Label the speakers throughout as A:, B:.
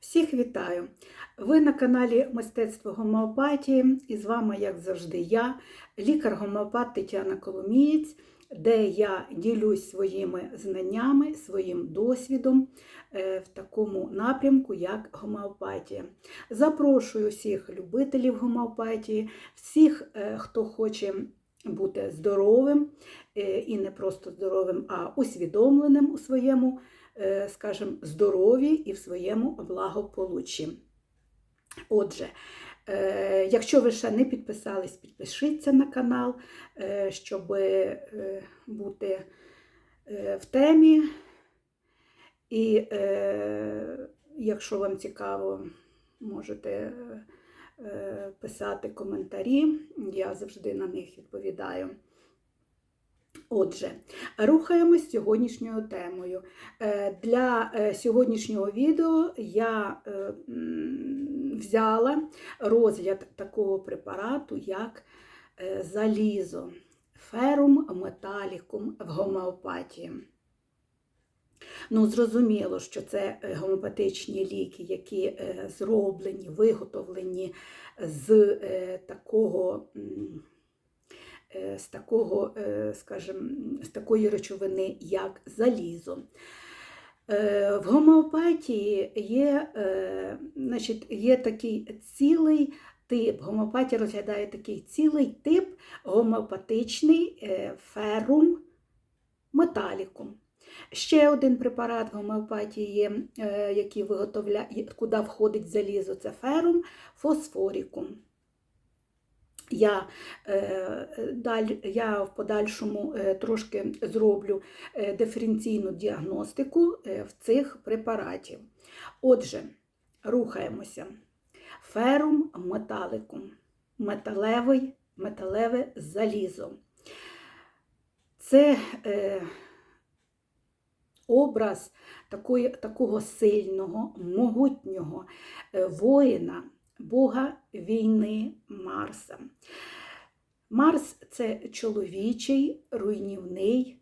A: Всіх вітаю! Ви на каналі Мистецтво гомеопатії і з вами, як завжди, я, лікар-гомеопат Тетяна Коломієць, де я ділюсь своїми знаннями, своїм досвідом е, в такому напрямку, як гомеопатія. Запрошую всіх любителів гомеопатії, всіх, е, хто хоче бути здоровим е, і не просто здоровим, а усвідомленим у своєму скажімо, здоров'ї і в своєму благополуччі. Отже, е, якщо ви ще не підписались, підпишіться на канал, е, щоб е, бути е, в темі. І е, якщо вам цікаво, можете е, писати коментарі, я завжди на них відповідаю. Отже, рухаємось сьогоднішньою темою. Е, Для е, сьогоднішнього відео я е, взяла розгляд такого препарату, як залізо, ферум металікум в гомеопатії. Ну, зрозуміло, що це гомеопатичні ліки, які зроблені, виготовлені з такого. Е, з такого, е, скажімо, з такої речовини, як залізо. Е, В гомеопатії є, значить, є такий цілий тип. Гомеопатія розглядає такий цілий тип гомеопатичний ферум металікум. Ще один препарат гомеопатії який виготовляє, куди входить залізо, це ферум фосфорікум. Я, е, даль, я в подальшому е, трошки зроблю е, диференційну діагностику в цих препаратів. Отже, рухаємося. Ферум металикум, металевий, металеве залізо. Це е, образ такої, такого сильного, могутнього воїна, Бога війни Марса. Марс це чоловічий, руйнівний,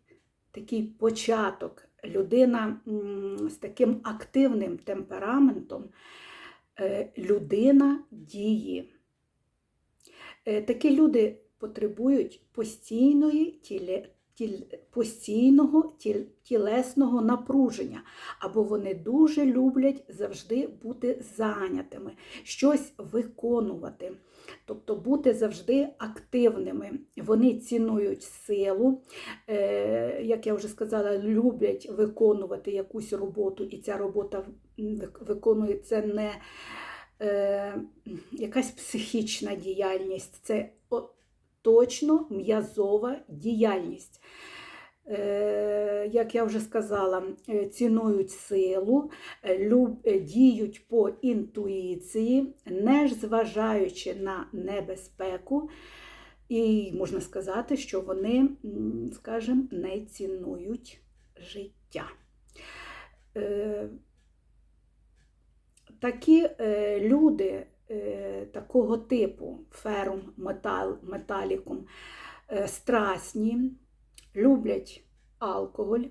A: такий початок, людина з таким активним темпераментом, е, людина дії. Е, Такі люди потребують постійної постійного тілесного напруження, або вони дуже люблять завжди бути зайнятими, щось виконувати, тобто бути завжди активними. Вони цінують силу, е, як я вже сказала, люблять виконувати якусь роботу, і ця робота виконується не е, якась психічна діяльність, це точно м'язова діяльність. Е, Як я вже сказала, е, цінують силу, е, діють по інтуїції, не зважаючи на небезпеку, і можна сказати, що вони, скажімо, не цінують життя. Такі люди такого типу. Ферум метал, металікум. Е, страсні, люблять алкоголь,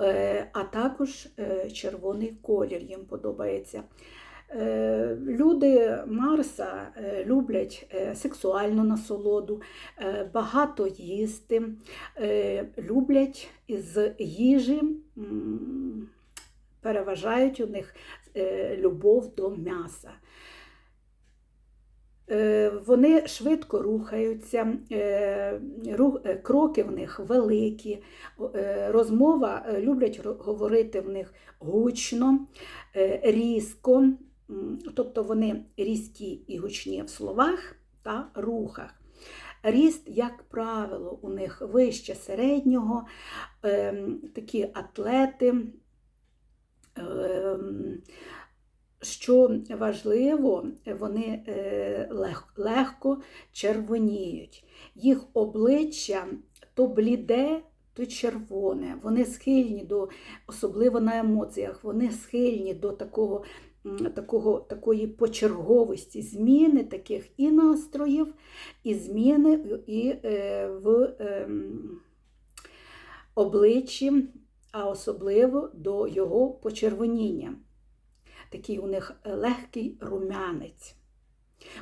A: е, а також е, червоний колір їм подобається. Е, Люди Марса е, люблять е, сексуальну насолоду, е, багато їсти, е, люблять із їжі, переважають у них е, любов до м'яса. Е, Вони швидко рухаються, е, кроки в них великі, розмова люблять говорити в них гучно, різко, тобто вони різкі і гучні в словах та рухах. Ріст, як правило, у них вище середнього, ем, такі атлети. Ем, Що важливо, вони е, легко червоніють. Їх обличчя то бліде, то червоне. Вони схильні до, особливо на емоціях, вони схильні до такого, такого, такої почерговості, зміни таких і настроїв, і зміни і, е, в ем, обличчі, а особливо до його почервоніння. такий у них легкий румянець.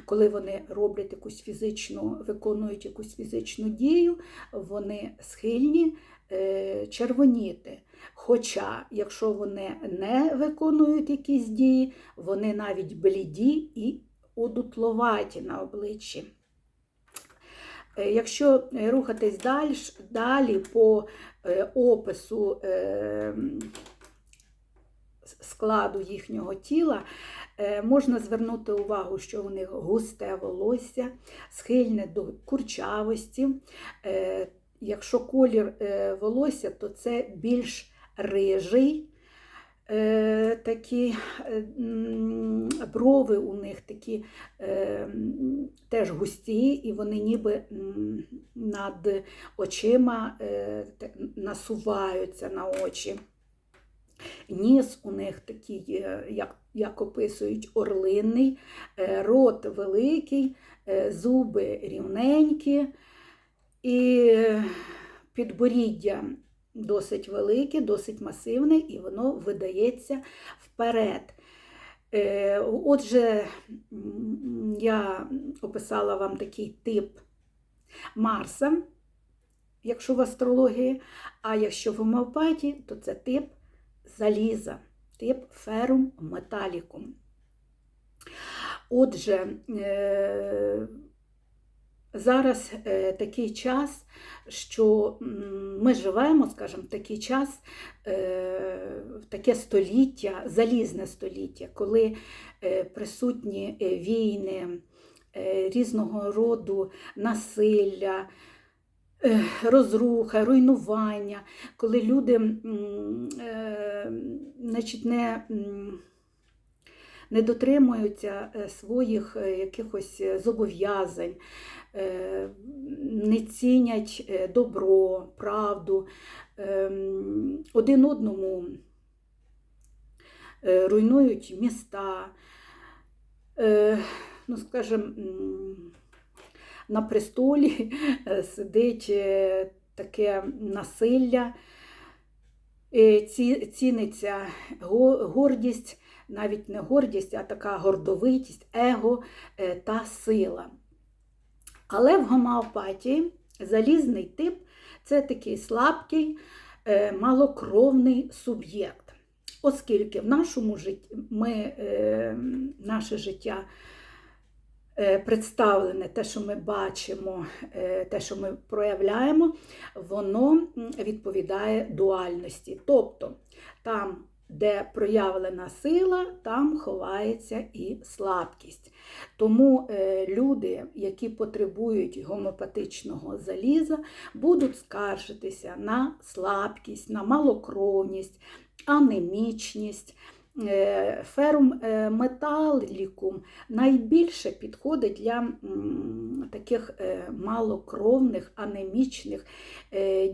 A: Коли вони роблять якусь фізичну, виконують якусь фізичну дію, вони схильні е, червоніти. Хоча, якщо вони не виконують якісь дії, вони навіть бліді і одутловаті на обличчі. Е, Якщо рухатись далі, по опису е, складу їхнього тіла, е, можна звернути увагу, що у них густе волосся, схильне до курчавості. Е, Якщо колір е, волосся, то це більш рижий. Е, Такі е, брови у них такі е, теж густі, і вони ніби над очима насуваються на очі. Ніс у них такий, як, як описують, орлинний, рот великий, зуби рівненькі, і підборіддя досить велике, досить масивне, і воно видається вперед. Е, Отже, я описала вам такий тип Марса, якщо в астрології, а якщо в гомеопатії, то це тип заліза, тип ферум металікум. Отже, е, зараз е, такий час, що ми живемо, скажімо, такий час, е, таке століття, залізне століття, коли е, присутні війни, різного роду насилля, розруха, руйнування, коли люди значить, не, не дотримуються е, своїх е, якихось е, зобов'язань, не цінять добро, правду, е, один одному руйнують міста. Ну, скажімо, на престолі сидить таке насилля, ціниться гордість, навіть не гордість, а така гордовитість, его е, та сила. Але в гомеопатії залізний тип це такий слабкий, е, малокровний суб'єкт. Оскільки в нашому житті ми, е, наше життя представлене, те, що ми бачимо, те, що ми проявляємо, воно відповідає дуальності. Тобто там, де проявлена сила, там ховається і слабкість. Тому е, люди, які потребують гомеопатичного заліза, будуть скаржитися на слабкість, на малокровність, анемічність. Е, Ферум е, металікум найбільше підходить для таких малокровних, анемічних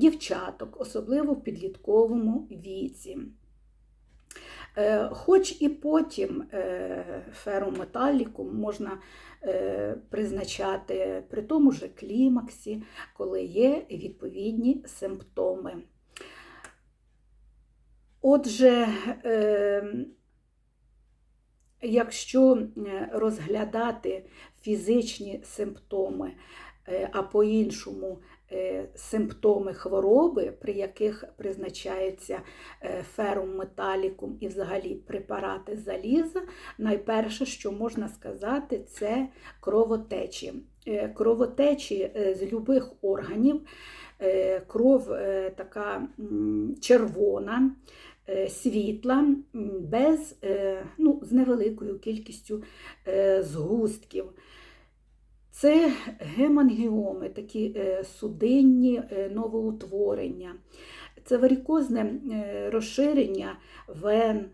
A: дівчаток, особливо в підлітковому віці. Е, Хоч і потім е, ферометалікум можна е, призначати при тому же клімаксі, коли є відповідні симптоми. Отже, якщо розглядати фізичні симптоми, а по-іншому симптоми хвороби, при яких призначається е, ферум металікум і взагалі препарати заліза, найперше, що можна сказати, це кровотечі. Е, Кровотечі е, з любих органів, е, кров е, така червона, е, світла, без, е, ну, з невеликою кількістю е, згустків. Це гемангіоми, такі е, судинні е, новоутворення, це варікозне е, розширення вен,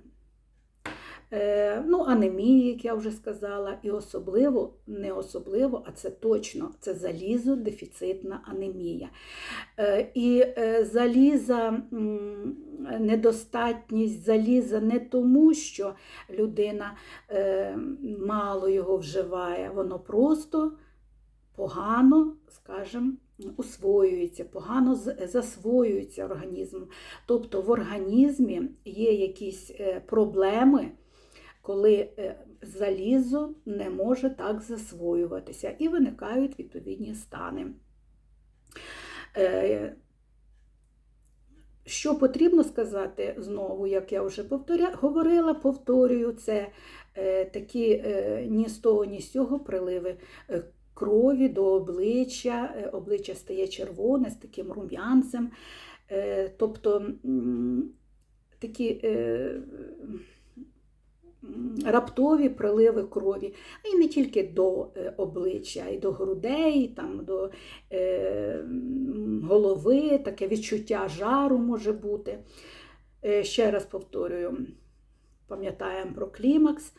A: ну, анемії, як я вже сказала, і особливо, не особливо, а це точно, це залізодефіцитна анемія. І заліза, недостатність заліза не тому, що людина мало його вживає, воно просто погано, скажімо, усвоюється, погано засвоюється організмом. Тобто в організмі є якісь е, проблеми коли е, залізо не може так засвоюватися і виникають відповідні стани. Е, Що потрібно сказати знову, як я вже повторя... говорила, повторюю, це такі ні з того, ні з цього приливи крові до обличчя, е, обличчя стає червоне з таким рум'янцем. Е, тобто такі е, раптові приливи крові, і не тільки до обличчя, і до грудей, там, до голови, таке відчуття жару може бути. Ще раз повторюю, пам'ятаємо про клімакс.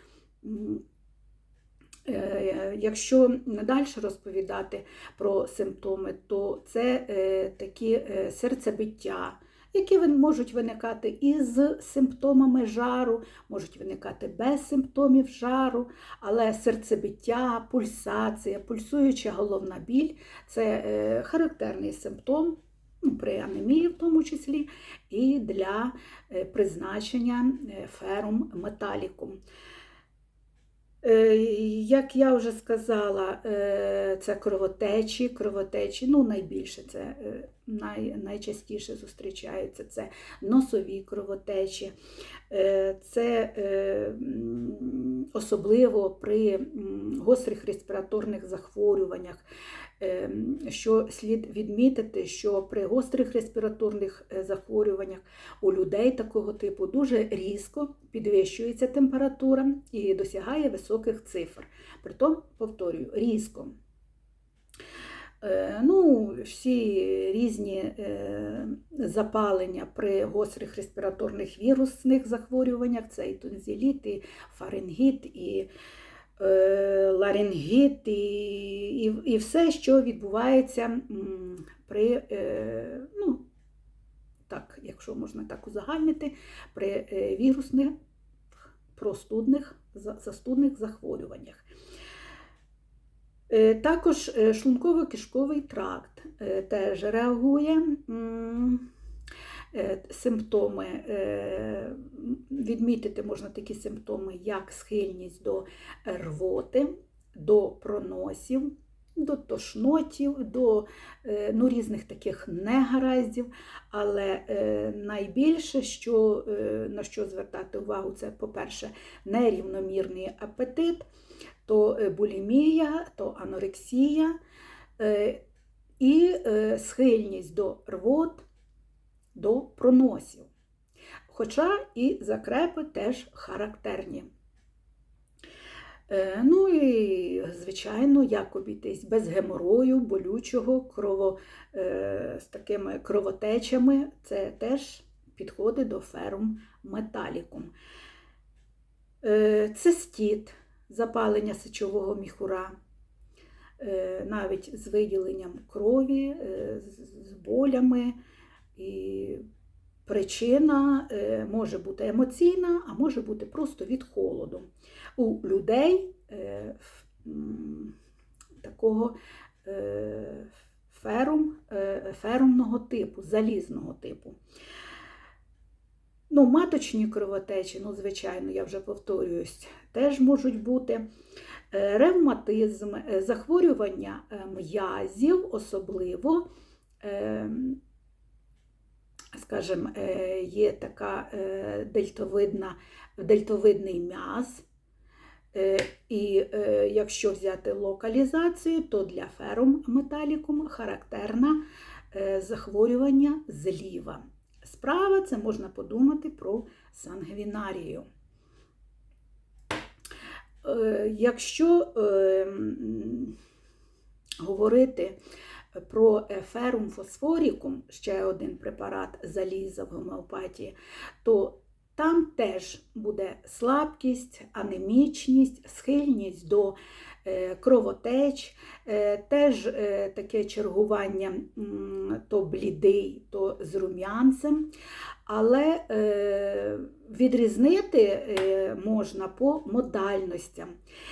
A: М, Е, Якщо далі розповідати про симптоми, то це е, такі е, серцебиття, які можуть виникати із симптомами жару, можуть виникати без симптомів жару, але серцебиття, пульсація, пульсуюча головна біль це е, характерний симптом. ну, При анемії в тому числі, і для е, призначення е, ферум металікум. Е, Як я вже сказала, е, це кровотечі, кровотечі, ну найбільше це е, най, найчастіше зустрічаються це носові кровотечі, це особливо при гострих респіраторних захворюваннях. Е, Що слід відмітити, що при гострих респіраторних е, захворюваннях у людей такого типу дуже різко підвищується температура і досягає високих цифр. Притом, повторюю, різко. Е, Ну, всі різні е, запалення при гострих респіраторних вірусних захворюваннях, це і тонзиліт, і фарингіт, і е, ларингіт, і, і, і все, що відбувається при, ну, так, якщо можна так узагальнити, при вірусних простудних застудних захворюваннях. Е, Також е, шлунково-кишковий тракт е, теж реагує. Симптоми відмітити можна такі симптоми, як схильність до рвоти, до проносів, до тошнотів, до ну, різних таких негараздів. Але найбільше, що, на що звертати увагу, це, по-перше, нерівномірний апетит, то е, булімія, то анорексія е, і е, схильність до рвот, до проносів. Хоча і закрепи теж характерні. Ну і, звичайно, як обійтись без геморою, болючого, крово, з такими кровотечами, це теж підходить до ферум металікум. Цистіт, запалення сечового міхура, е, навіть з виділенням крові, е, з- болями. І причина е, може бути емоційна, а може бути просто від холоду. У людей такого ферум, ферумного типу, залізного типу. Ну, маточні кровотечі, ну, звичайно, я вже повторююсь, теж можуть бути. Е, Ревматизм, е, захворювання е, м'язів, особливо, скажімо, є така дельтовидна, дельтовидний м'яз. І якщо взяти локалізацію, то для ферум металікум характерна захворювання зліва. Справа це можна подумати про сангвінарію. Е, Якщо е, говорити про ферум фосфорікум, ще один препарат заліза в гомеопатії, то там теж буде слабкість, анемічність, схильність до кровотеч, е, теж е, таке чергування то блідий, то з рум'янцем. Але е, відрізнити е, можна по модальностям.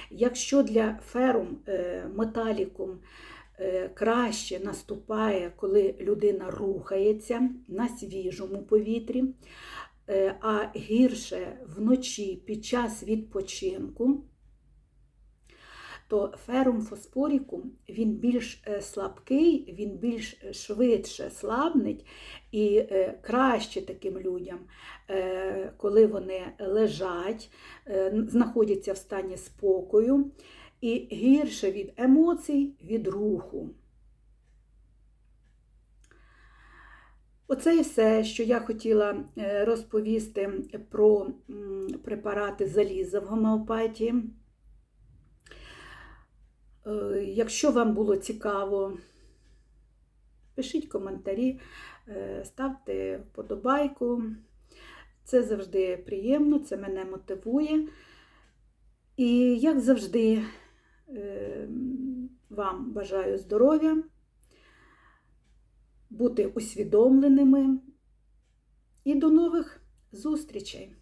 A: Якщо для ферум е, металікум е, краще наступає, коли людина рухається на свіжому повітрі, е, а гірше вночі під час відпочинку, то ферум фосфорікум він більш е, слабкий, він більш швидше слабнить і е, краще таким людям, е, коли вони лежать, е, знаходяться в стані спокою, і гірше від емоцій, від руху. Оце і все, що я хотіла е, розповісти про препарати заліза в гомеопатії. Е, Якщо вам було цікаво, пишіть коментарі, е, ставте вподобайку. Це завжди приємно, це мене мотивує. І, як завжди, е, вам бажаю здоров'я, бути усвідомленими і до нових зустрічей!